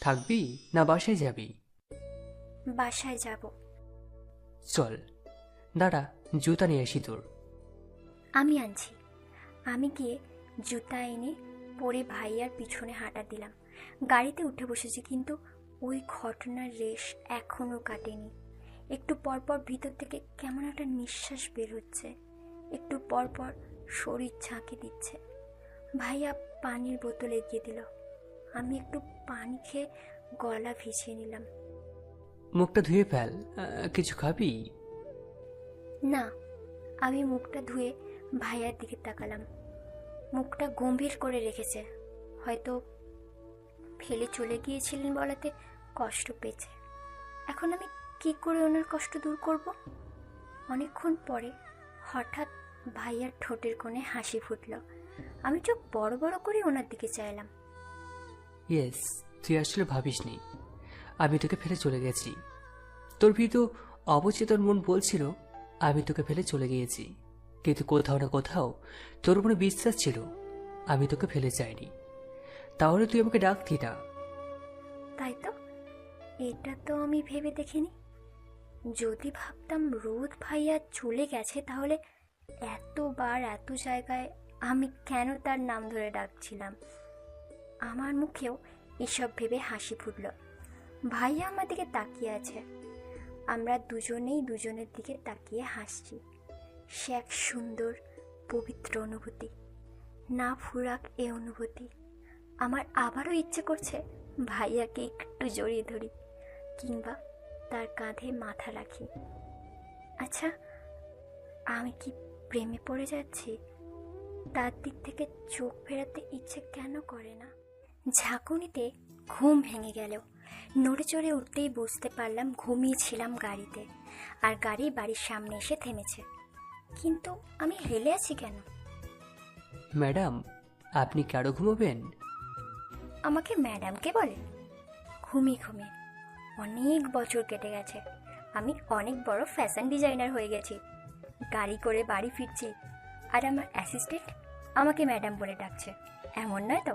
থাকবি না বাসায় যাবি? বাসায় যাব। চল দাঁড়া জুতা নিয়ে আসি তোর। আমি আনছি। আমি গিয়ে জুতা এনে পরে ভাইয়ার পিছনে হাঁটা দিলাম। গাড়িতে উঠে বসেছি কিন্তু ওই ঘটনার রেশ এখনও কাটেনি। একটু পরপর ভিতর থেকে কেমন একটা নিঃশ্বাস বের হচ্ছে একটু পরপর শরীর ঝাঁকে দিচ্ছে। ভাইয়া পানির বোতল এগিয়ে দিল। আমি একটু পানি খেয়ে গলা ভিজিয়ে নিলাম। মুখটা ধুয়ে ফেল কিছু খাবি? না আমি মুখটা ধুয়ে ভাইয়ার দিকে তাকালাম। মুখটা গম্ভীর করে রেখেছে হয়তো ফেলে চলে গিয়েছিলেন বলাতে কষ্ট পেয়েছে। এখন আমি কি করে ওনার কষ্ট দূর করব? অনেকক্ষণ পরে হঠাৎ ভাইয়ার ঠোঁটের কোণে হাসি ফুটল। আমি চোখ বড় বড় করে ওনার দিকে চাইলাম। ইয়েস তুই আসলে ভাবিসনি। আমি তোকে ফেলে চলে গেছি। তোর ভিতর অবচেতন মন বলছিল, আমি তোকে ফেলে চলে গিয়েছি। কিন্তু কোথাও না কোথাও তোর মনে বিশ্বাস ছিল, আমি তোকে ফেলে যাইনি। তাহলে তুই আমাকে ডাকতি না। তাই তো? এটা তো আমি ভেবে দেখিনি। যদি ভাবতাম রোদ ভাইয়া চলে গেছে, তাহলে এতবার এত জায়গায় আমি কেন তার নাম ধরে ডাকছিলাম? আমার মুখেও এসব ভেবে হাসি ফুটল। ভাইয়া আমার দিকে তাকিয়ে আছে। আমরা দুজনেই দুজনের দিকে তাকিয়ে হাসছি। সে এক সুন্দর, পবিত্র অনুভূতি। না ফুরাক এ অনুভূতি। আমার আবারও ইচ্ছে করছে ভাইয়াকে একটু জড়িয়ে ধরি কিংবা তার কাঁধে মাথা রাখি। আচ্ছা আমি কি প্রেমে পড়ে যাচ্ছি? তার দিক থেকে চোখ ফেরাতে ইচ্ছে কেন করে না? ঝাঁকুনিতে ঘুম ভেঙে গেল। নড়ে চড়ে উঠতেই বুঝতে পারলাম ঘুমিয়েছিলাম গাড়িতে আর গাড়ি বাড়ির সামনে এসে থেমেছে। কিন্তু আমি হেলে আছি কেন? ম্যাডাম আপনি কারও ঘুমাবেন? আমাকে ম্যাডামকে বলে? ঘুমি ঘুমি অনেক বছর কেটে গেছে। আমি অনেক বড় ফ্যাশন ডিজাইনার হয়ে গেছি। গাড়ি করে বাড়ি ফিরছি আর আমার অ্যাসিস্ট্যান্ট আমাকে ম্যাডাম বলে ডাকছে। এমন নয় তো?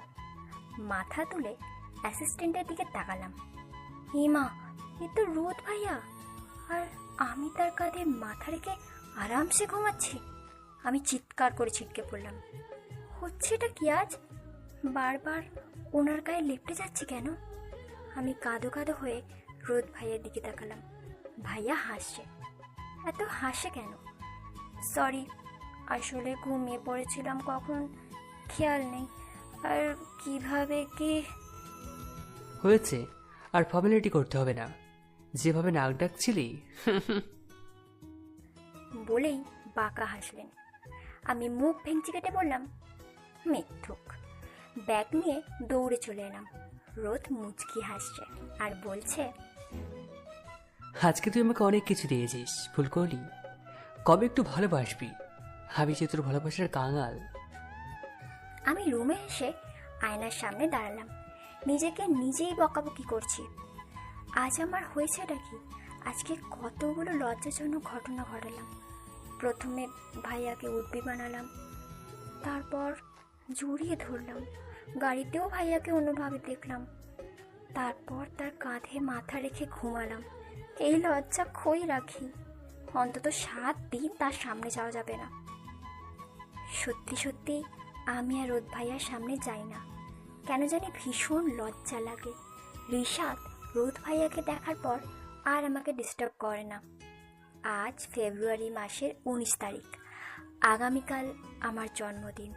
মাথা তুলে অ্যাসিস্ট্যান্টের দিকে তাকালাম। হে মা এ তো রোদ ভাইয়া। আর আমি তার কাঁধে মাথা রেখে আরামসে ঘুমাচ্ছি। আমি চিৎকার করে ছিটকে পড়লাম। হচ্ছেটা কি আজ? বারবার ওনার গায়ে লেপটে যাচ্ছে কেন? আমি কাঁদো কাঁদো হয়ে রোদ ভাইয়ের দিকে তাকালাম। ভাইয়া হাসছে। এত হাসে কেন? সরি, আসলে ঘুমিয়ে পড়েছিলাম কখন, খেয়াল নেই। আর কীভাবে কি? হয়েছে আর ফর্মালিটি করতে হবে না। যেভাবে নাক ডাকছিলি। বলেই বাঁকা হাসলেন। আমি মুখ ভেঙচি কেটে বললাম মিথ্যুক। ব্যাগ নিয়ে দৌড়ে চলে এলাম। রোদ মুচকি হাসছে আর বলছে আজকে তুই আমাকে অনেক কিছু দিয়েছিস ভুল করলি কবে একটু ভালোবাসবি? আমি যে তোর ভালোবাসার কাঙাল। আমি রুমে এসে আয়নার সামনে দাঁড়ালাম। নিজেকে নিজেই বকাবকি করছি। আজ আমার হয়েছেটা কি? আজকে কতগুলো লজ্জাজনক ঘটনা ঘটালাম। প্রথমে ভাইয়াকে উঠবি বানালাম, তারপর জড়িয়ে ধরলাম, গাড়িতেও ভাইয়াকে অন্যভাবে দেখলাম, তারপর তার কাঁধে মাথা রেখে ঘুমালাম। এই লজ্জা খই রাখি? অন্তত সাত দিন তার সামনে যাওয়া যাবে না। সত্যি সত্যি আমি আর রোদ ভাইয়ার সামনে যাই না। কেন জানি ভীষণ লজ্জা লাগে। রিশাদ, রোদ ভাইয়াকে দেখার পর আর আমাকে ডিস্টার্ব করে না। আজ ফেব্রুয়ারি মাসের উনিশ তারিখ। আগামীকাল আমার জন্মদিন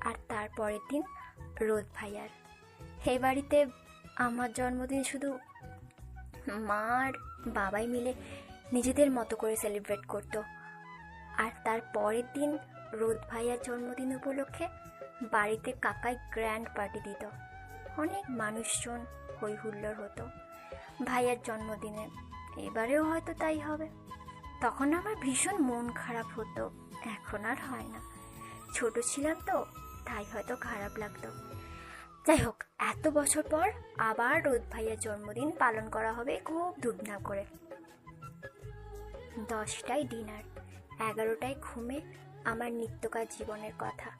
আর তারপরের দিন রোদ ভাইয়ার। এই বাড়িতে আমার জন্মদিন শুধু মা আর বাবাই মিলে নিজেদের মতো করে সেলিব্রেট করতো। আর তার পরের দিন রোদ ভাইয়ার জন্মদিন উপলক্ষে বাড়িতে কাকাই গ্র্যান্ড পার্টি দিত। অনেক মানুষজন হই হুল্লোড় হতো ভাইয়ার জন্মদিনে। এবারেও হয়তো তাই হবে। তখন আমার ভীষণ মন খারাপ হতো। এখন আর হয় না। ছোট ছিলাম তো, তাই হয়তো খারাপ লাগতো। যাই হোক, এত বছর পর আবার রোদ ভাইয়ার জন্মদিন পালন করা হবে খুব ধুমধাম করে। দশটায় ডিনার, এগারোটায় ঘুমে আমার নিত্যকার জীবনের কথা।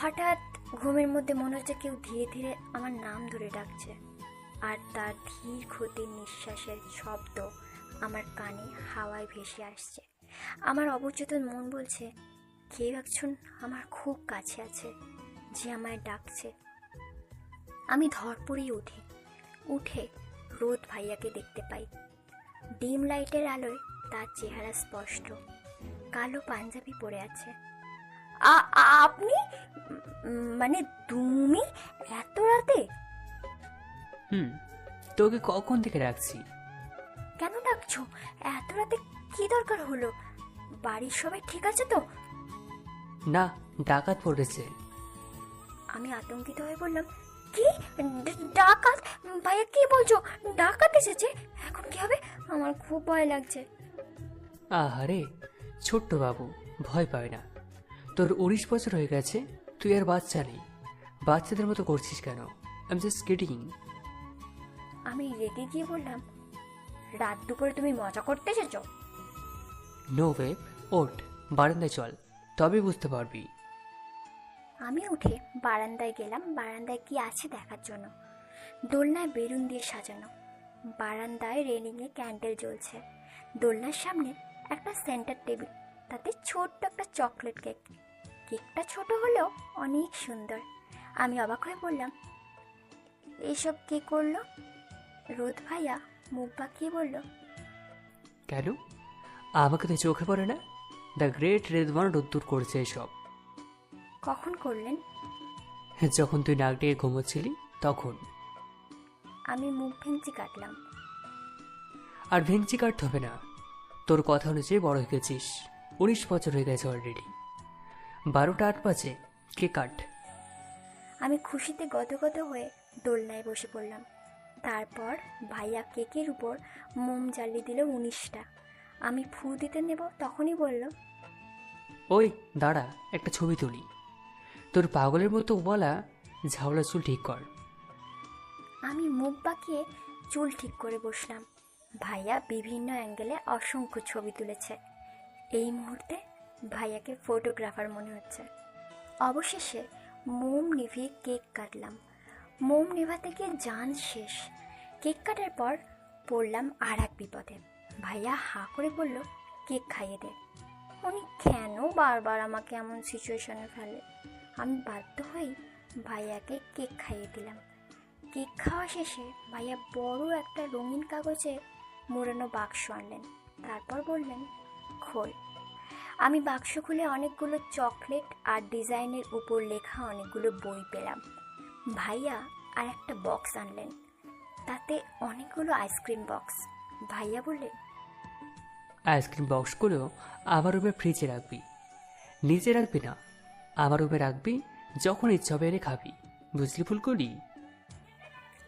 হঠাৎ ঘুমের মধ্যে মনে হচ্ছে কেউ ধীরে ধীরে আমার নাম ধরে ডাকছে। আর তার ধীর ক্ষতির নিঃশ্বাসের শব্দ আমার কানে হাওয়ায় ভেসে আসছে। আমার অবচেতন মন বলছে কেউ একজন আমার খুব কাছে আছে যে আমায় ডাকছে? আমি ধরপড়েই উঠি। উঠে রোদ ভাইয়াকে দেখতে পাই। ডিম লাইটের আলোয় তার চেহারা স্পষ্ট। কালো পাঞ্জাবি পরে আছে। আপনি? মানে তুমি? এত রাতে? হুম তোকে কখন থেকে রাখছি কেন ডাকছো? এত রাতে কি দরকার হলো? বাড়ির সবাই ঠিক আছে তো? না ডাকাত পড়েছে। আমি আতঙ্কিত হয়ে বললাম কি? ডাকাত? ভাইয়া কি বলছো? ডাকাত এসেছে? এখন কি হবে? আমার খুব ভয় লাগছে। আহারে ছোট্ট বাবু ভয় পায় না। তোর উনিশ বছর হয়ে গেছে তুই আর বাচ্চা নেই। বাচ্চাদের মতো করছিস কেন? আমি জাস্ট কিডিং আমি রেগে গিয়ে বললাম রাত দুপুরে তুমি মজা করতে এসেছ? নো ওয়েব ওঠ বারান্দায় চল তবে বুঝতে পারবি। আমি উঠে বারান্দায় গেলাম বারান্দায় কি আছে দেখার জন্য। দোলনায় বেলুন দিয়ে সাজানো বারান্দায় রেলিংয়ে ক্যান্ডেল জ্বলছে। দোলনার সামনে একটা সেন্টার টেবিল তাতে ছোট্ট একটা চকলেট কেক। কেকটা ছোট হলেও অনেক সুন্দর। আমি অবাক হয়ে বললাম এইসব কে করল? রোদ ভাইয়া মুখ বাঁকিয়ে বলল কেন? আমাকে তো চোখে পড়ে না। দ্য গ্রেট রেদওয়ান রোদ্দুর করছে এসব। কখন করলেন? যখন তুই নাক ডেকে ঘুমোচ্ছিলি তখন। আমি মুখ ভেঙচি কাটলাম। আর ভেঙচি কাটতে হবে না। তোর কথা অনুযায়ী বড় হয়ে গেছিস। উনিশ বছর হয়ে গেছে অলরেডি বারোটা আট বাজে। কে কাট? আমি খুশিতে গদগদ হয়ে দোলনায় বসে পড়লাম। তারপর ভাইয়া কেকের উপর মোম জ্বালিয়ে দিল উনিশটা। আমি ফু দিতে নেব তখনই বলল ওই দাঁড়া একটা ছবি তুলি। তোর পাগলের মতো বলা ঝাওলা চুল ঠিক কর। আমি মুখ বাঁকিয়ে চুল ঠিক করে বসলাম। ভাইয়া বিভিন্ন অ্যাঙ্গেলে অসংখ্য ছবি তুলেছে। এই মুহূর্তে ভাইয়াকে ফটোগ্রাফার মনে হচ্ছে। অবশেষে মোম নিভিয়ে কেক কাটলাম। মোম নেভাতে গিয়ে জান শেষ। কেক কাটার পর পড়লাম আর এক বিপদে। ভাইয়া হাঁ করে বলল, কেক খাইয়ে দে। উনি, কেন বারবার আমাকে এমন সিচুয়েশনে ফেলে? আমি বাধ্য হয়েই ভাইয়াকে কেক খাইয়ে দিলাম। কেক খাওয়া শেষে ভাইয়া বড় একটা রঙিন কাগজে মোড়ানো বাক্স আনলেন। তারপর বললেন খোল। আমি বাক্স খুলে অনেকগুলো চকলেট আর ডিজাইনের উপর লেখা অনেকগুলো বই পেলাম। ভাইয়া আর একটা বক্স আনলেন। তাতে অনেকগুলো আইসক্রিম বক্স। ভাইয়া বললেন আইসক্রিম বক্সগুলো আমার রুমে ফ্রিজে রাখবি। নিচে রাখবি না আমার রুমে রাখবি যখন ইচ্ছা হবে এনে খাবি। বুঝলি ফুলকলি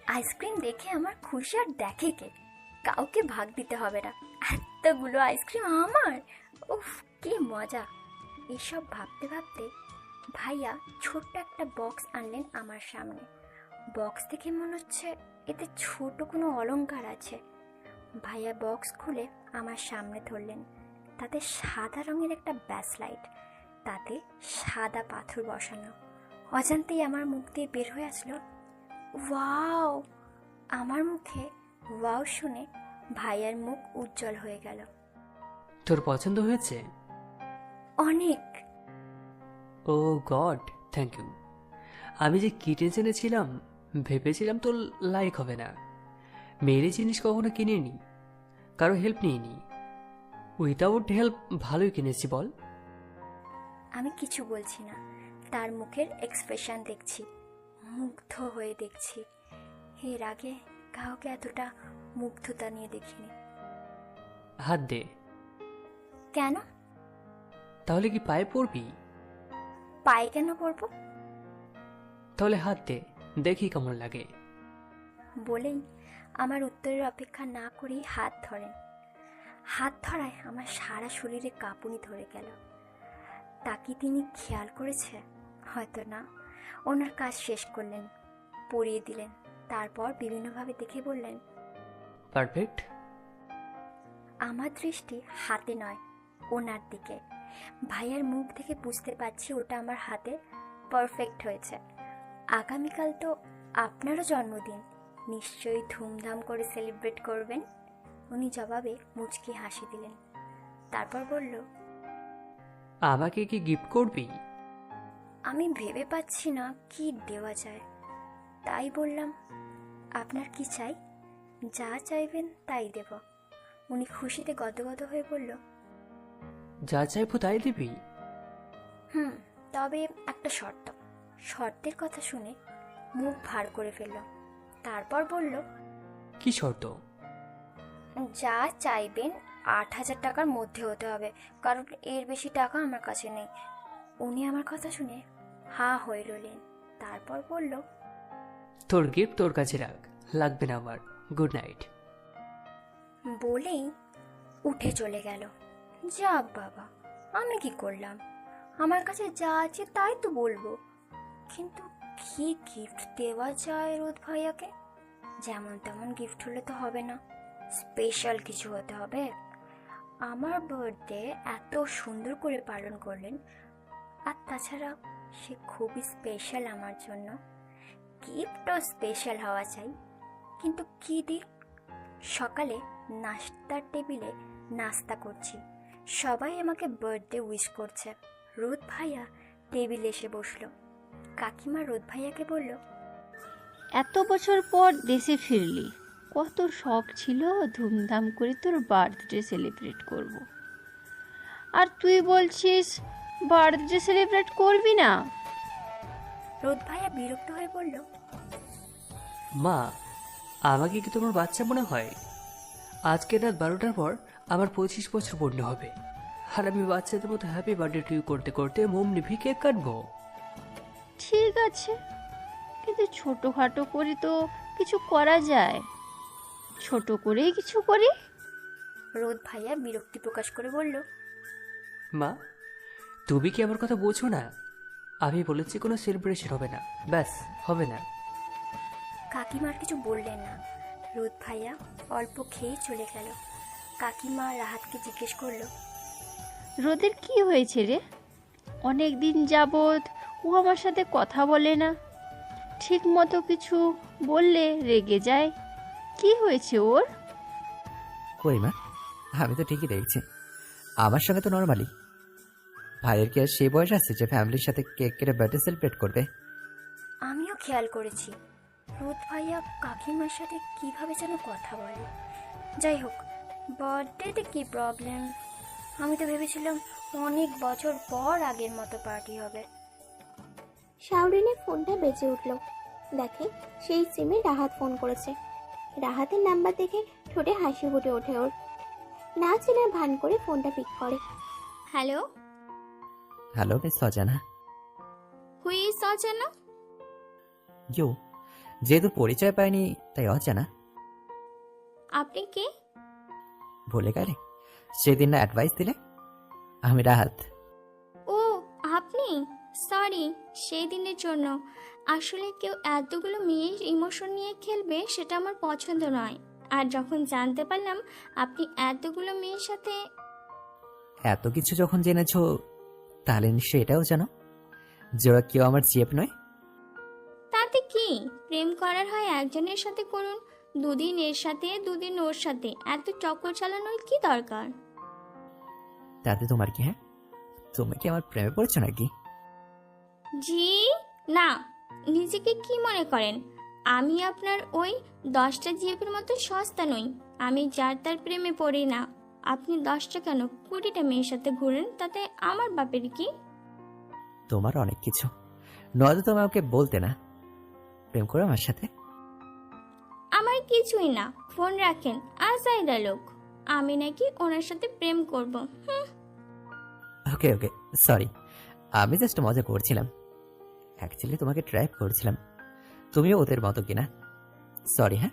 আইসক্রিম দেখে আমার খুশি আর দেখে কে? কাউকে ভাগ দিতে হবে না। এতগুলো আইসক্রিম আমার? উফ, কি মজা। এসব ভাবতে ভাবতে ভাইয়া ছোট্ট একটা বক্স আনলেন আমার সামনে। বক্স দেখে মনে হচ্ছে এতে ছোট কোনো অলংকার আছে। ভাইয়া বক্স খুলে আমার সামনে ধরলেন। তাতে সাদা রঙের একটা ব্যাসলাইট, তাতে সাদা পাথর বসানো। অজান্তেই আমার মুখ দিয়ে বের হয়ে আসলো, ওয়াও! আমার মুখে ওয়াও শুনে ভাইয়ার মুখ উজ্জ্বল হয়ে গেল। তোর পছন্দ হয়েছে? অনেক। Oh God thank you. আমি যে কি টেনশনে ছিলাম ভেবেছিলাম তোর লাইক হবে না। মেয়েরই জিনিস কখনো কিনিনি কারও হেল্প নিইনি। উইদাউট হেল্প ভালোই কিনেছি বল। আমি কিছু বলছি না তার মুখের এক্সপ্রেশন দেখছি মুগ্ধ হয়ে দেখছি। এর আগে কাউকে এতটা মুগ্ধতা নিয়ে দেখিনি। হাত দে। কেন? তাহলে কি পায়ে পড়বি? পায়ে কেন পড়ব? তাহলে হাত দে দেখি কেমন লাগে। বলেই আমার উত্তরের অপেক্ষা না করেই হাত ধরেন। হাত ধরায় আমার সারা শরীরে কাঁপুনি ধরে গেল। তা কি তিনি খেয়াল করেছে? হয়তো না। ওনার কাজ শেষ করলেন পরিয়ে দিলেন। তারপর বিভিন্নভাবে দেখে বললেন পারফেক্ট? আমার দৃষ্টি হাতে নয় ওনার দিকে। ভাইয়ার মুখ দেখে বুঝতে পারছি ওটা আমার হাতে পারফেক্ট হয়েছে। আগামীকাল তো আপনারও জন্মদিন। নিশ্চয়ই ধুমধাম করে সেলিব্রেট করবেন? উনি জবাবে মুচকি হাসি দিলেন। তারপর বলল আমাকে কি গিফট করবি? আমি ভেবে পাচ্ছি না কি দেওয়া যায়। তাই বললাম আপনার কি চাই? যা চাইবেন তাই দেব। উনি খুশিতে গদগদ হয়ে বলল যা চাইব তাই দিবি? হুম তবে একটা শর্ত। শর্তের কথা শুনে মুখ ভার করে ফেলল। তারপর বলল কি শর্ত? যা চাইবেন আট হাজার টাকার মধ্যে হতে হবে কারণ এর বেশি টাকা আমার কাছে নেই। উনি আমার কথা শুনে হা হয়ে রইলেন। তারপর বলল তোর গিফট তোর কাছে রাখ লাগবে না আমার। Good night. বলেই উঠে চলে গেল। যাক বাবা, আমি কি করলাম? আমার কাছে যা আছে তাই তো বলব। কিন্তু কি গিফট দেওয়া যায় রোদ ভাইয়াকে? যেমন তেমন গিফট হলে তো হবে না। স্পেশাল কিছু হতে হবে। আমার বার্থডে এত সুন্দর করে পালন করলেন, আর তাছাড়া সে খুবই স্পেশাল আমার জন্য। গিফটও স্পেশাল হওয়া চাই। কিন্তু কি দিই সকালে নাস্তার টেবিলে নাস্তা করছি। সবাই আমাকে বার্থডে উইশ করছে। রোদ ভাইয়া টেবিলে এসে বসল। কাকিমা রোদ ভাইয়াকে বলল এত বছর পর দেশে ফিরলি। কত শখ ছিল ধুমধাম করে তোর বার্থডে সেলিব্রেট করব। আর তুই বলছিস বার্থডে সেলিব্রেট করবি না? রোদ ভাইয়া বিরক্ত হয়ে বলল মা আমাকে কি তোমার বাচ্চা মনে হয়? আজকে রাত বারোটার পর আমার পঁচিশ বছর পূর্ণ হবে। আর আমি বাচ্চাদের মতো হ্যাপি বার্থডে টু করতে করতে মোম নিভি কেক কাটবো ঠিক আছে। কিন্তু ছোটোখাটো করে তো কিছু করা যায়। ছোট করেই কিছু করি। রোদ ভাইয়া বিরক্তি প্রকাশ করে বলল মা তুমি কি আমার কথা বোঝো না? আমি বলেছি কোনো সেলিব্রেশন হবে না। ব্যাস হবে না। কাকিমার কিছু বললেন না। রোদ ভাইয়া অল্প খেয়েই চলে গেল। কাকিমা রাহাতকে জিজ্ঞেস করল রোদের কি হয়েছে রে? অনেক দিন যাবৎ ও আমার সাথে কথা বলে না। ঠিক মতো কিছু বললে রেগে যায়। কি হয়েছে ওর? কই মা আমি তো ঠিকই দেখছি। আমার সঙ্গে তো নর্মালি ভাইয়ের কি আর সেই বয়স আছে যে ফ্যামিলির সাথে কেক কেটে বার্থডে সেলিব্রেট করবে? আমিও খেয়াল করেছি। রোদ ভাইয়া কাকিমার সাথে কীভাবে যেন কথা বলে। যাই হোক বার্থডেতে কি প্রবলেম আমি তো ভেবেছিলাম অনেক বছর পর আগের মতো পার্টি হবে। শাওরিনের ফোনটা বেজে উঠল। দেখে সেই সিমে রাহাত ফোন করেছে। রাহাতের নাম্বার দেখে ঠোঁটে হাসি ফুটে ওঠে ওর। না চেনার ভান করে ফোনটা পিক করে। Hello hello miss Sajana who অজানা ইউ যেহেতু পরিচয় পাইনি তাই অজানা আপনি কে? ভুলে গেলে। সেদিন না অ্যাডভাইস দিলে? আমি রাহাত। ও আপনি? সরি সেই দিনের জন্য। আসলে কেউ এতগুলো মেয়ের ইমোশন নিয়ে খেলবে সেটা আমার পছন্দ নয়। আর যখন জানতে পারলাম আপনি এতগুলো মেয়ের সাথে এত কিছু যখন জেনেছো তাহলে নিশ্চয়ই এটাও জানো যে ওরা কেউ আমার চেপ নয়। তাতে কি? প্রেম করার হয় একজনের সাথে করুন দুদিন এর সাথে দুদিন ওর সাথে। এত চক্কর চালানোর কি দরকার? তাতে তোমার কি হ্যাঁ? তুমি কি আমার প্রেমে পড়ছো নাকি? জি না। নিজেকে কি মনে করেন? আমি আপনার ওই দশটা জিএফের মতো সস্তা নই। আমি যার তার প্রেমে পড়ি না। আপনি দশটা কেন? কুড়িটা মেয়ের সাথে ঘুরেন তাতে আমার বাপের কি? তোমার অনেক কিছু। নয়তো তুমি আমাকে বলতে না। প্রেম করো আমার সাথে? আমার কিছুই না। ফোন রাখেন আর আসাই লোক। আমি নাকি ওনার সাথে প্রেম করব। হুম। ওকে ওকে সরি আমি জাস্ট মজা করছিলাম। অ্যাকচুয়ালি তোমাকে ট্রাইপ করছিলাম। তুমিও ওদের মতো কিনা? সরি হ্যাঁ?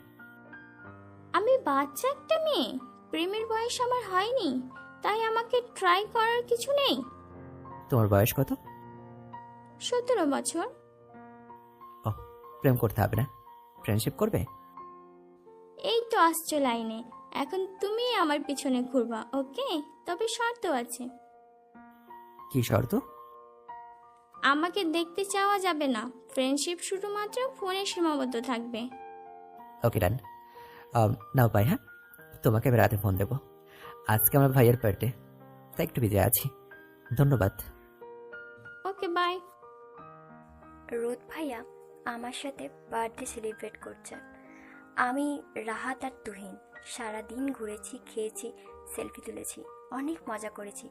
আমি বাচ্চা একটা মেয়ে। প্রেমের বয়স আমার হয়নি। তাই আমাকে ট্রাই করার কিছু নেই। তোমার বয়স কত? সতেরো বছর। প্রেম করতে হবে না। ফ্রেন্ডশিপ করবে? এই তো আসছো লাইনে। এখন তুমি আমার পিছনে ঘুরবা ওকে তবে শর্ত আছে। কি শর্ত? আমাকে দেখতে চাওয়া যাবে না। ফ্রেন্ডশিপ শুধুমাত্র ফোনে সীমাবদ্ধ থাকবে। ওকে ডান নাও ভাই হ্যাঁ তোমাকে আমি রাতে ফোন দেবো। আজকে আমার ভাইয়ের বার্থডে তাই একটু বিজয় আছি। ধন্যবাদ। ওকে বাই রোদ ভাইয়া আমার সাথে বার্থডে সেলিব্রেট করছে। আমি রাহাত আর তুহিন সারা দিন ঘুরেছি, খেয়েছি সেলফি তুলেছি, অনেক মজা করেছি।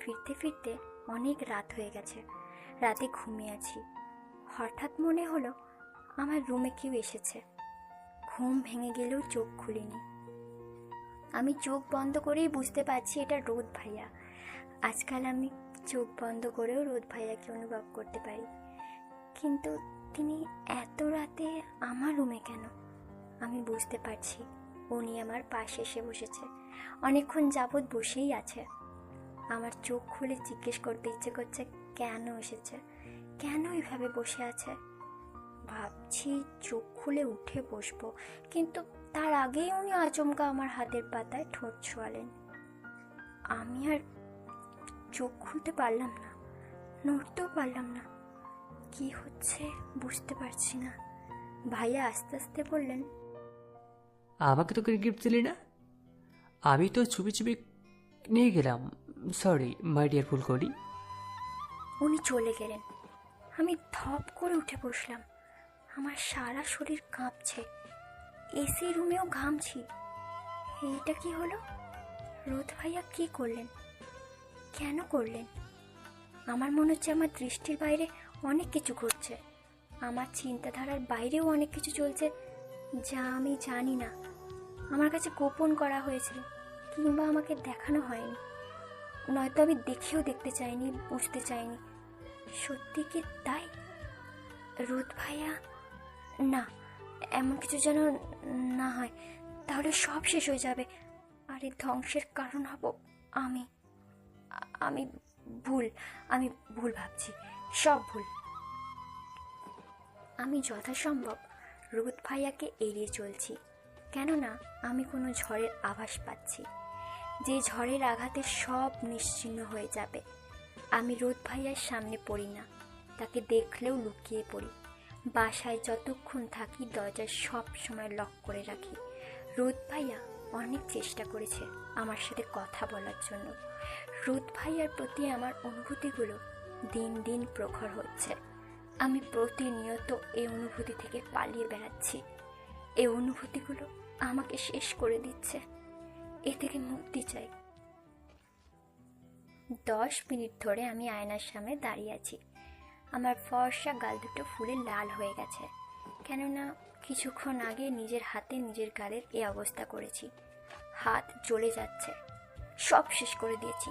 ফিরতে ফিরতে অনেক রাত হয়ে গেছে, রাতে ঘুমিয়ে আছি। হঠাৎ মনে হলো আমার রুমে কেউ এসেছে। ঘুম ভেঙে গেলেও চোখ খুলিনি। আমি চোখ বন্ধ করেই বুঝতে পারছি এটা রোদ ভাইয়া। আজকাল আমি চোখ বন্ধ করেও রোদ ভাইয়াকে অনুভব করতে পারি। কিন্তু তিনি এত রাতে আমার রুমে কেন? আমি বুঝতে পারছি, উনি আমার পাশে এসে বসেছে। অনেকক্ষণ যাবৎ বসেই আছে। আমার চোখ খুলে জিজ্ঞেস করতে ইচ্ছে করছে, কেন এসেছে? কেন এভাবে বসে আছে? ভাবছি চোখ খুলে উঠে বসবো, কিন্তু তার আগেই উনি আচমকা আমার হাতের পাতায় ঠোঁট ছোঁয়ালেন। আমি আর চোখ খুলতে পারলাম না, নড়তেও পারলাম না। কি হচ্ছে বুঝতে পারছি না। ভাইয়া আস্তে আস্তে বললেন আমাকে তো গিফট দিলি না? আমি তো চুপি চুপি নিয়ে গেলাম। সরি মাই ডিয়ার ফুল করি উনি চলে গেলেন। আমি ধপ করে উঠে বসলাম। আমার সারা শরীর কাঁপছে। এসি রুমেও ঘামছি। এইটা কি হলো? রোদ ভাইয়া কি করলেন? কেন করলেন? আমার মনে হচ্ছে আমার দৃষ্টির বাইরে অনেক কিছু ঘটছে। আমার চিন্তাধারার বাইরেও অনেক কিছু চলছে যা আমি জানি না। আমার কাছে গোপন করা হয়েছিল, কিংবা আমাকে দেখানো হয়নি। নয়তো আমি দেখেও দেখতে চাইনি, বুঝতে চাইনি। সত্যি কি তাই? রোদ ভাইয়া? না, এমন কিছু যেন না হয়, তাহলে সব শেষ হয়ে যাবে। আর এই ধ্বংসের কারণ হব আমি। আমি ভুল আমি ভুল ভাবছি, সব ভুল। আমি যথাসম্ভব রোদ ভাইয়াকে এড়িয়ে চলছি। কেননা, আমি কোনো ঝড়ের আভাস পাচ্ছি। যে ঝড়ের আঘাতে সব নিশ্চিহ্ন হয়ে যাবে। আমি রোদ ভাইয়ার সামনে পড়ি না। তাকে দেখলেও লুকিয়ে পড়ি। বাসায় যতক্ষণ থাকি দরজা সব সময় লক করে রাখি। রোদ ভাইয়া অনেক চেষ্টা করেছে আমার সাথে কথা বলার জন্য। রোদ ভাইয়ার প্রতি আমার অনুভূতিগুলো দিন দিন প্রখর হচ্ছে। আমি প্রতিনিয়ত এই অনুভূতি থেকে পালিয়ে বেড়াচ্ছি। এই অনুভূতিগুলো আমাকে শেষ করে দিচ্ছে। এ থেকে মুক্তি চাই। দশ মিনিট ধরে আমি আয়নার সামনে দাঁড়িয়ে আছি। আমার ফর্সা গাল দুটো ফুলে লাল হয়ে গেছে। কেননা কিছুক্ষণ আগে নিজের হাতে নিজের গালের এই অবস্থা করেছি। হাত জ্বলে যাচ্ছে। সব শেষ করে দিয়েছি।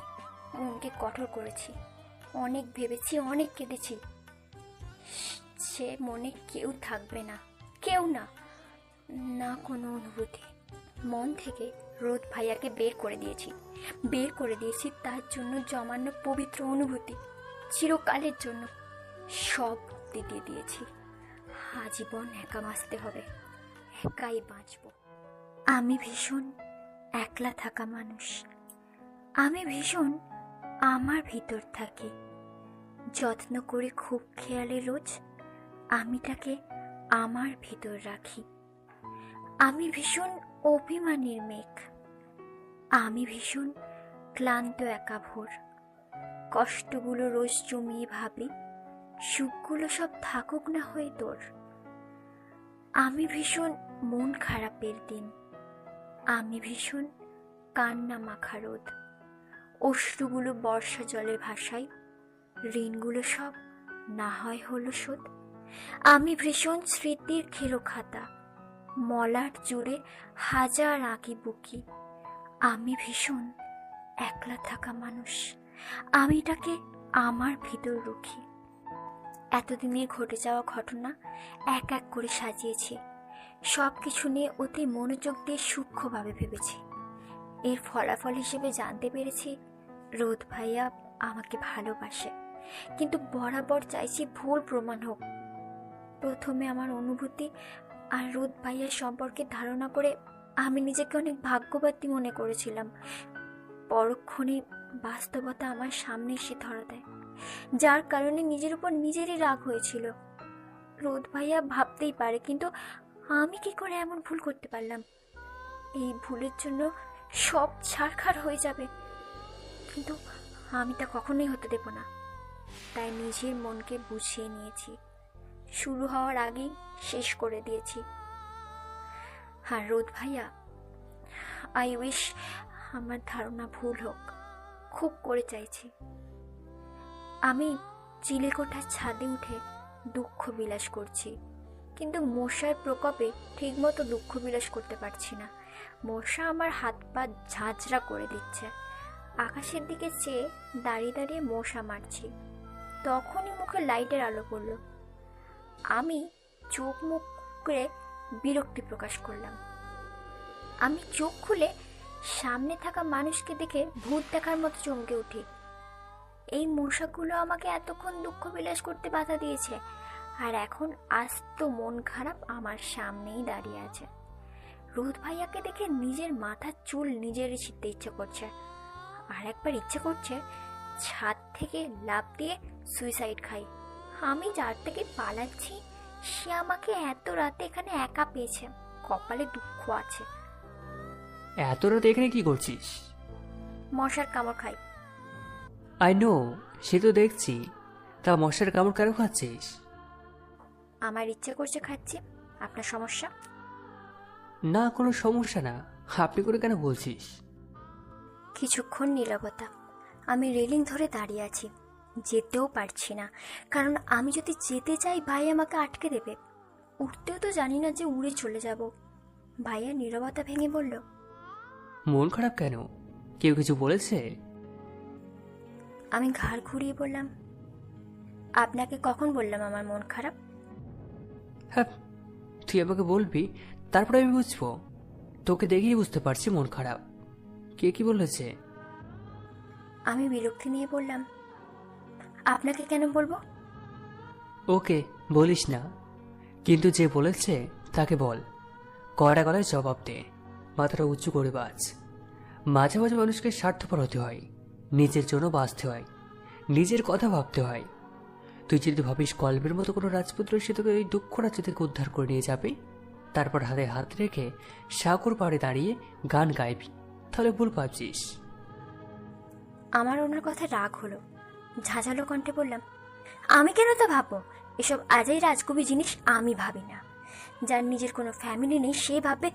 মনকে কঠোর করেছি। অনেক ভেবেছি, অনেক কেঁদেছি। সে মনে কেউ থাকবে না, কেউ না। না কোনো অনুভূতি। মন থেকে রোদ ভাইয়াকে বের করে দিয়েছি। বের করে দিয়েছি তার জন্য জমানো পবিত্র অনুভূতি, চিরকালের জন্য। সব দিয়ে দিয়েছি। আজীবন একা বাঁচতে হবে, একাই বাঁচব। আমি ভীষণ একলা থাকা মানুষ। আমি ভীষণ আমার ভিতর থাকি। যত্ন করে খুব খেয়ালে রোজ আমি তাকে আমার ভিতর রাখি। আমি ভীষণ অভিমানীর মেঘ। আমি ভীষণ ক্লান্ত একা ভোর। কষ্টগুলো রোজ জমিয়ে ভাবি, সুখগুলো সব থাকুক না হয়ে তোর। আমি ভীষণ মন খারাপের দিন। আমি ভীষণ কান্না মাখা রোদ। অশ্রুগুলো বর্ষা জলে ভাসাই ঋণগুলো সব না হয় হলো শোধ আমি ভীষণ স্মৃতির খেলো খাতা মলাট জুড়ে হাজার আঁকি বুকি। আমি ভীষণ একলা থাকা মানুষ। আমি তাকে আমার ভিতর রুখি। এতদিনে ঘটে যাওয়া ঘটনা এক এক করে সাজিয়েছি। সব কিছু নিয়ে অতি মনোযোগ দিয়ে সূক্ষ্মভাবে ভেবেছি। এর ফলাফল হিসেবে জানতে পেরেছি, রোদ ভাইয়া আমাকে ভালোবাসে। কিন্তু বরাবর চাইছি ভুল প্রমাণ হোক। প্রথমে আমার অনুভূতি আর রোদ ভাইয়ার সম্পর্কে ধারণা করে আমি নিজেকে অনেক ভাগ্যবাদী মনে করেছিলাম। পরক্ষণে বাস্তবতা আমার সামনে এসে ধরা দেয়, যার কারণে নিজের উপর নিজেরই রাগ হয়েছিল। রোদ ভাইয়া ভাবতেই পারে, কিন্তু আমি কি করে এমন ভুল করতে পারলাম? এই ভুলের জন্য সব ছাড়খাড় হয়ে যাবে, কিন্তু আমি তা কখনোই হতে দেব না। তাই নিজের মনকে বুঝিয়ে নিয়েছি। শুরু হওয়ার আগেই শেষ করে দিয়েছি। হ্যাঁ রোদ ভাইয়া আই উইশ আমার ধারণা ভুল হোক। খুব করে চাইছি। আমি চিলেকোঠার ছাদে উঠে দুঃখ বিলাস করছি। কিন্তু মশার প্রকোপে ঠিকমতো দুঃখ বিলাস করতে পারছি না। মশা আমার হাত পা ঝাঁঝরা করে দিচ্ছে। আকাশের দিকে চেয়ে দাঁড়িয়ে দাঁড়িয়ে মশা মারছি। তখনই মুখে লাইটের আলো পড়ল। আমি চোখ মুখ করে বিরক্তি প্রকাশ করলাম। আমি চোখ খুলে সামনে থাকা মানুষকে দেখে ভূত দেখার মতো চমকে উঠি। এই মশাগুলো আমাকে এতক্ষণ দুঃখ বিলাস করতে বাধা দিয়েছে, আর এখন আস্ত মন খারাপ আমার সামনেই দাঁড়িয়ে আছে। রোদ ভাইয়াকে দেখে নিজের মাথার চুল নিজেরই ছিঁড়তে ইচ্ছে করছে, আর একবার ইচ্ছে করছে ছাদ থেকে লাফ দিয়ে সুইসাইড খাই। আমি যার থেকে পালাচ্ছি সে আমাকে এত রাতে এখানে একা পেয়েছে। কপালে দুঃখ আছে। এত রাতে এখানে কি করছিস? মশার কামড় খাই। আই নো সে তো দেখছি। তা মশার কামড় কেন খাচ্ছিস? আমার ইচ্ছে করছে খাচ্ছি। আপনার সমস্যা? না কোনো সমস্যা না। আপনি করে কেন বলছিস? কিছুক্ষণ নীরবতা। আমি রেলিং ধরে দাঁড়িয়ে আছি। যেতেও পারছি না। কারণ আমি যদি যেতে চাই ভাই আমাকে আটকে দেবে। উঠতেও তো জানি না যে উড়ে চলে যাব। ভাইয়া নীরবতা ভেঙে বলল মন খারাপ কেন? কেউ কিছু বলেছে? আমি ঘাড় ঘুরিয়ে বললাম আপনাকে কখন বললাম আমার মন খারাপ? হ্যাঁ তুই আমাকে বলবি তারপরে আমি বুঝব। তোকে দেখেই বুঝতে পারছি মন খারাপ। কে কি বলেছে? আমি বিরক্তি নিয়ে বললাম আপনাকে কেন বলব? ওকে বলিস না। কিন্তু যে বলেছে তাকে বল। কড়া গলায় জবাব দে। মাথাটা উঁচু করে বাঁচ মাঝে মাঝে মানুষকে স্বার্থপর হতে হয়। নিজের জন্য বাঁচতে হয়। নিজের কথা ভাবতে হয়। তুই যদি ভাবিস কল্পের মতো কোনো রাজপুত্র সে তোকে ওই দুঃখ রাজ্য থেকে উদ্ধার করে নিয়ে যাবে তারপর হাতে হাত রেখে সাগর পাড়ে দাঁড়িয়ে গান গাইবি তাহলে ভুল ভাবছিস। আমার ওনার কথা রাগ হলো। ঝাঁঝালো কণ্ঠে বললাম আমি কেন তা ভাববো? এসব আজই রাজকবি জিনিস আমি ভাবি না। যার নিজের কোনো ফ্যামিলি নেই সে ভাবে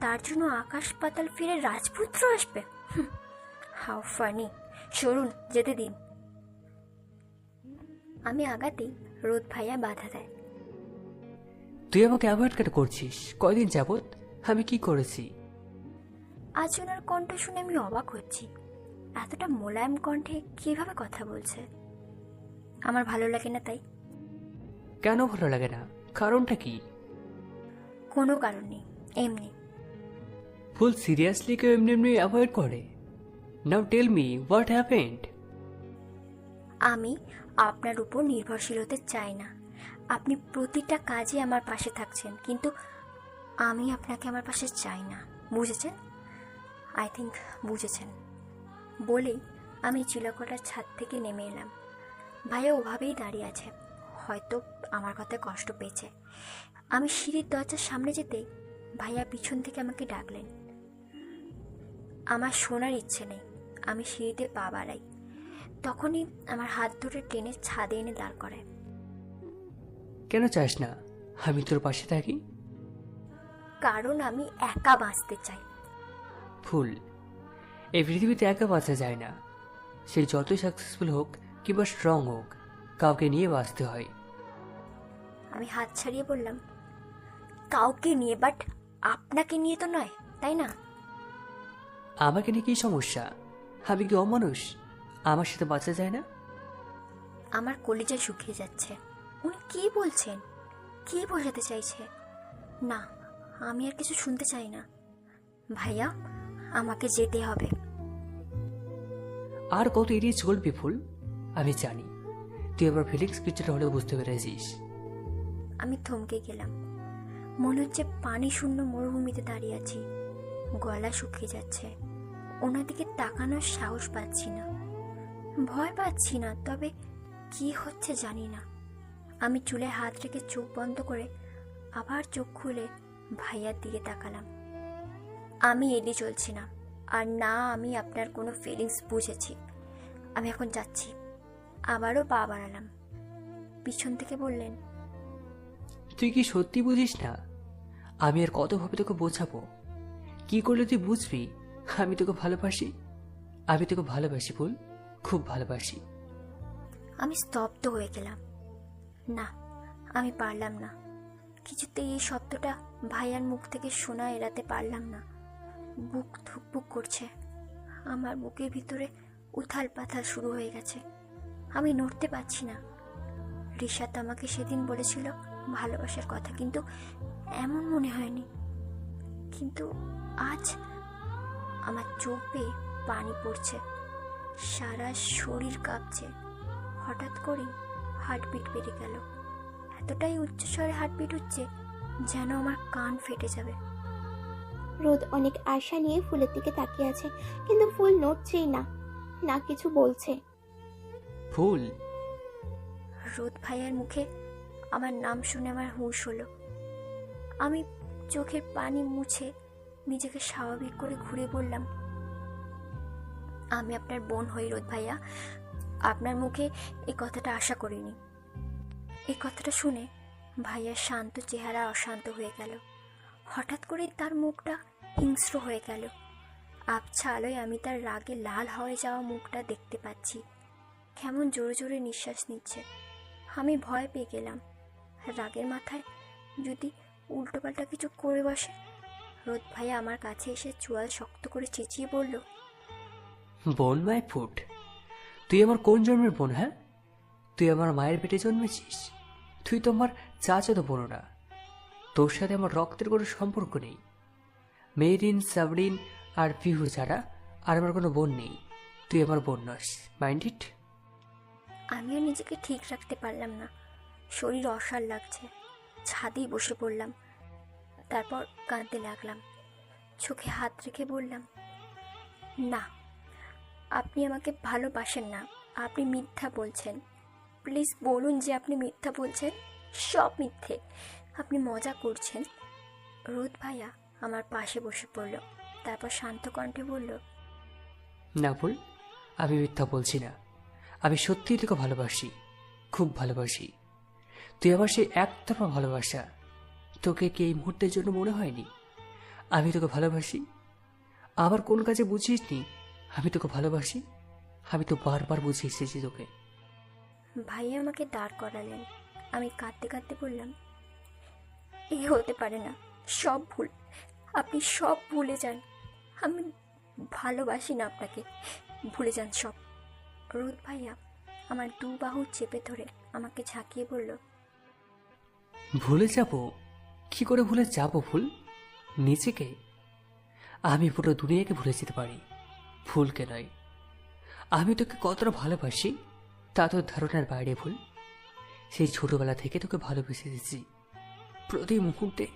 তার জন্য আকাশ পাতাল ফিরে রাজপুত্র আসবে। হাউ ফানি সরুন যেতে দিন। আমি আগাতেই রোদ ভাইয়া বাধা দেয়। তুই আমাকে অ্যাভয়েড কেন করছিস? কয়দিন যাবত আমি কি করেছি? আজ ওনার কণ্ঠ শুনে আমি অবাক হচ্ছি। এতটা মোলায়েম কণ্ঠে কীভাবে কথা বলছে? আমার ভালো লাগে না তাই। কেন ভালো লাগে না? কারণটা কি? কোনো কারণ নেই এমনি। ফুল সিরিয়াসলি কেউ এমনি এমনি অ্যাভয়েড করে? Now tell me what happened? আমি আপনার উপর নির্ভরশীল হতে চাই না। আপনি প্রতিটা কাজে আমার পাশে থাকছেন কিন্তু আমি আপনাকে আমার পাশে চাই না। বুঝেছেন? আই থিঙ্ক বুঝেছেন। বলেই আমি চিলাকোটার ছাদ থেকে নেমে এলাম। ভাইয়া ওভাবেই দাঁড়িয়ে আছে। হয়তো আমার কথায় কষ্ট পেয়েছে। আমি সিঁড়ির দরজার সামনে যেতেই ভাইয়া পিছন থেকে আমাকে ডাকলেন। আমার শোনার ইচ্ছে নেই। আমি সিঁড়িতে পা বাড়াই। তখনই আমার হাত ধরে টেনে ছাদে এনে দাঁড় করায়। কেন চাস না? আমি তোর পাশে থাকি। কারণ আমি একা বাঁচতে চাই। ফুল এই পৃথিবীতে একা বাঁচা যায় না। সে যতই সাকসেসফুল হোক কিংবা স্ট্রং হোক কাউকে নিয়ে বাঁচতে হয়। আমি হাত ছাড়িয়ে বললাম কাউকে নিয়ে বাট আপনাকে নিয়ে তো নয় তাই না? আমাকে নিয়ে কি সমস্যা? আমি কি অমানুষ? আমার সাথে বাঁচা যায় না? আমার কলিজা শুকিয়ে যাচ্ছে। উনি কি বলছেন? কি বোঝাতে চাইছে? না আমি আর কিছু শুনতে চাই না। ভাইয়া আমাকে যেতে হবে। আর কত এড়িয়ে চলবি ফুল? আমি জানি। তুই আমার ফিলিংস কিছুটা হলেও বুঝতে পেরেছিস। আমি থমকে গেলাম। মনে হচ্ছে পানি শূন্য মরুভূমিতে দাঁড়িয়ে আছি। গলা শুকিয়ে যাচ্ছে। ওনার দিকে তাকানোর সাহস পাচ্ছি না। ভয় পাচ্ছি না তবে কি হচ্ছে জানি না। আমি চুলে হাত রেখে চোখ বন্ধ করে আবার চোখ খুলে ভাইয়ার দিকে তাকালাম। আমি এড়িয়ে চলছি না। আর না আমি আপনার কোনো ফিলিংস বুঝেছি। আমি এখন যাচ্ছি। আবারও পা বাড়ালাম। পিছন থেকে বললেন তুই কি সত্যি বুঝিস না? আমি আর কতভাবে তোকে বোঝাবো? কি করলে তুই বুঝবি? আমি তোকে ভালোবাসি। আমি তোকে ভালোবাসি ফুল খুব ভালোবাসি। আমি স্তব্ধ হয়ে গেলাম। না আমি পারলাম না। কিছুতেই এই শব্দটা ভাইয়ার মুখ থেকে শোনা এড়াতে পারলাম না। বুক ধুকপুক করছে। আমার বুকের ভিতরে উথাল পাথাল শুরু হয়ে গেছে। আমি নড়তে পারছি না। রিশাত আমাকে সেদিন বলেছিল ভালোবাসার কথা, কিন্তু এমন মনে হয়নি। কিন্তু আজ আমার চোখ বেয়ে পানি পড়ছে। সারা শরীর কাঁপছে। হঠাৎ করেই হার্টবিট বেড়ে গেল। এতটাই উচ্চস্বরে হার্টবিট হচ্ছে যেন আমার কান ফেটে যাবে। রোদ অনেক আশা নিয়ে ফুলের দিকে তাকিয়ে আছে কিন্তু ফুল নড়ছেই না না কিছু বলছে। ফুল? রোদ ভাইয়ার মুখে আমার নাম শুনে আমার হুঁশ হলো। আমি চোখের পানি মুছে নিজেকে স্বাভাবিক করে ঘুরে বললাম আমি আপনার বোন হই রোদ ভাইয়া। আপনার মুখে এই কথাটা আশা করিনি। এই কথাটা শুনে ভাইয়ার শান্ত চেহারা অশান্ত হয়ে গেল। হঠাৎ করে তার মুখটা হিংস্র হয়ে গেল। আবছা আলোয় আমি তার রাগে লাল হয়ে যাওয়া মুখটা দেখতে পাচ্ছি। কেমন জোরে জোরে নিঃশ্বাস নিচ্ছে। আমি ভয় পেয়ে গেলাম। রাগের মাথায় যদি উল্টোপাল্টা কিছু করে বসে, রোদ ভাইয়া আমার কাছে এসে চুয়াল শক্ত করে চেঁচিয়ে বলল বোন মাই ফুট, তুই আমার কোন জন্মের বোন হ্যাঁ? তুই আমার মায়ের পেটে জন্মেছিস? তুই তো আমার চাচাতো বোন না। তোর সাথে আমার রক্তের কোনো সম্পর্ক নেই। মেরিন, সাবরিন আর পিহু ছাড়া আর আমার কোনো বোন নেই। তুই আমার বোন নস, মাইন্ড ইট? আমিও নিজেকে ঠিক রাখতে পারলাম না। শরীর অসার লাগছে। ছাদেই বসে পড়লাম। তারপর কাঁদতে লাগলাম। চোখে হাত রেখে বললাম, না, আপনি আমাকে ভালোবাসেন না। আপনি মিথ্যা বলছেন। প্লিজ বলুন যে আপনি মিথ্যা বলছেন। সব মিথ্যে। আপনি মজা করছেন? রোদ ভাইয়া আমার পাশে বসে পড়ল তারপর শান্ত কণ্ঠে বলল না ভুল আমি মিথ্যা বলছি না। আমি সত্যিই তোকে ভালোবাসি খুব ভালোবাসি। তুই আমার সেই একতরফা ভালোবাসা তোকে কি এই মুহূর্তের জন্য মনে হয়নি? আমি তোকে ভালোবাসি আবার কোন কাজে বুঝিস নি আমি তোকে ভালোবাসি আমি তো বারবার বুঝিয়ে এসেছি তোকে। ভাইয়া আমাকে দাঁড় করালেন। আমি কাঁদতে কাঁদতে বললাম এ হতে পারে না। সব ভুল। আপনি সব ভুলে যান। আমি ভালোবাসি না আপনাকে। ভুলে যান সব। রোদ ভাইয়া আমার দু বাহু চেপে ধরে আমাকে ঝাঁকিয়ে বলল, ভুলে যাব? কি করে ভুলে যাব ভুল? নিজেকে? আমি পুরো দুনিয়াকে ভুলে যেতে পারি। ভুলকে নয়। আমি তোকে কতটা ভালোবাসি, তা তোর ধারণার বাইরে ভুল। সেই ছোটবেলা থেকে তোকে ভালোবেসে এসেছি প্রতি মুহূর্তে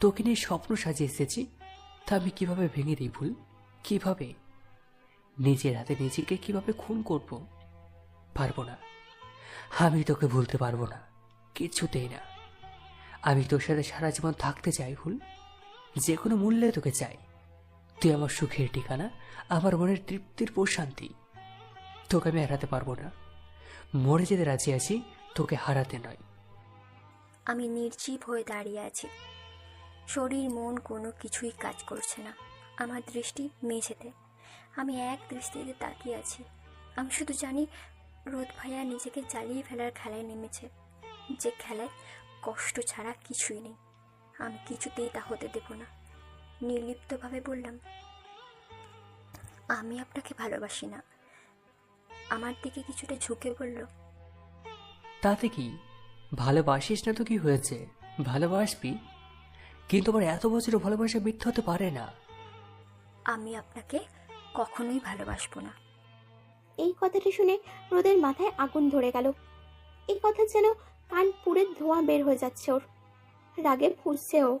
তোকে নিয়ে স্বপ্ন সাজিয়ে এসেছি। তা আমি কীভাবে ভেঙে দিই ভুল? কীভাবে? নিজের হাতে নিজেকে কীভাবে খুন করব? পারব না। আমি তোকে ভুলতে পারব না। কিছুতেই না। আমি তোর সাথে সারা জীবন থাকতে চাই ভুল। যে কোনো মূল্যে তোকে চাই। তুই আমার সুখের ঠিকানা, আমার মনের তৃপ্তির প্রশান্তি। তোকে আমি হারাতে পারব না। মরে যেতে রাজি আছি, তোকে হারাতে নয়। আমি নির্জীব হয়ে দাঁড়িয়ে আছি। শরীর, মন কোনো কিছুই কাজ করছে না। আমার দৃষ্টি মেঝেতে। আমি এক দৃষ্টিতে তাকিয়ে আছি। আমি শুধু জানি রোদ ভাইয়া নিজেকে জ্বালিয়ে ফেলার খেলায় নেমেছে। যে খেলায় কষ্ট ছাড়া কিছুই নেই। আমি কিছুতেই তা হতে দেব না। নির্লিপ্তভাবে বললাম, আমি আপনাকে ভালোবাসি না। আমার দিকে কিছুটা ঝুঁকে বলল তাতে কি? ভালোবাসিস না তো কি হয়েছে? ভালোবাসবি? কিন্তু আমার এত বছর ভালোবাসা মিথ্যা হতে পারে না। আমি আপনাকে কখনোই ভালোবাসবো না। এই কথাটি শুনে রোদের মাথায় আগুন ধরে গেল। এই কথা যেন কান পুড়ে ধোঁয়া বের হয়ে যাচ্ছে ওর। রাগে ফুসছে ও।